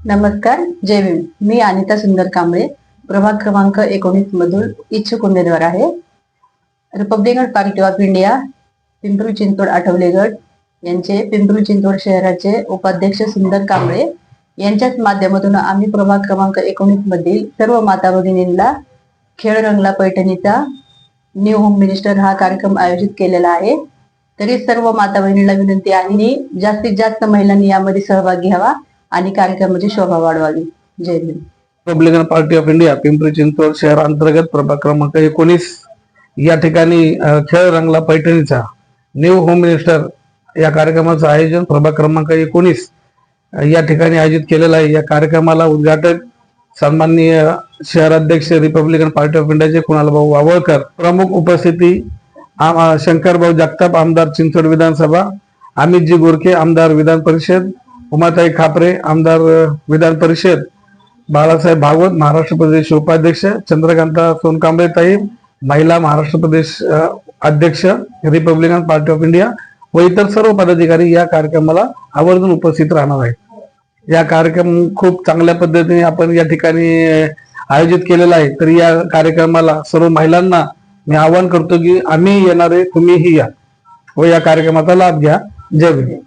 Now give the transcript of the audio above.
नमस्कार जय भीम. मी अनिता सुंदर कांबळे प्रभाग क्रमांक एकोणीस मधून इच्छुक उमेदवार आहे. Republican party of India Pimpri Chinchwad Athawale गट यांचे पिंपरी चिंचवड शहराचे उपाध्यक्ष सुंदर कांबळे यांच्याच माध्यमातून आम्ही प्रभाग क्रमांक एकोणीस मधील सर्व माता भगिनींना खेळ रंगला पैठणीचा न्यू होम मिनिस्टर हा कार्यक्रम आयोजित केलेला आहे. तरी सर्व माता बहिणींना विनंती आहे जास्तीत जास्त महिलांनी यामध्ये सहभाग घ्यावा आणि कार्यक्रमाची शोभा वाढवावी. जय Bhim. Republican party of India Pimpri Chinchwad शहर अंतर्गत प्रभाग क्रमांक एकोणीस. या ठिकाणी खेळ रंगला पैठणीचा. न्यू होम मिनिस्टर या कार्यक्रमाचं आयोजन प्रभाग क्रमांक एकोणीस. या ठिकाणी आयोजित केलेलं आहे. या कार्यक्रमाला उद्घाटक सन्माननीय शहराध्यक्ष रिपब्लिकन पार्टी ऑफ इंडियाचे कुणालभाऊ वावळकर. प्रमुख उपस्थिती शंकरभाऊ जगताप आमदार चिंचवड विधानसभा अमितजी गोरखे आमदार विधान परिषद उमाताई खापरे आमदार विधान परिषद बाळासाहेब भागवत महाराष्ट्र प्रदेश उपाध्यक्ष चंद्रकांता सोनकांबळेताई महिला महाराष्ट्र प्रदेश अध्यक्ष रिपब्लिकन पार्टी ऑफ इंडिया व इतर सर्व पदाधिकारी या कार्यक्रमाला आवर्जून उपस्थित राहणार आहेत. या कार्यक्रम खूप चांगल्या पद्धतीने आपण या ठिकाणी आयोजित केलेला आहे. तर या कार्यक्रमाला सर्व महिलांना मी आवाहन करतो की आम्ही येणारे तुम्हीही या व या कार्यक्रमाचा लाभ घ्या. जय भीम.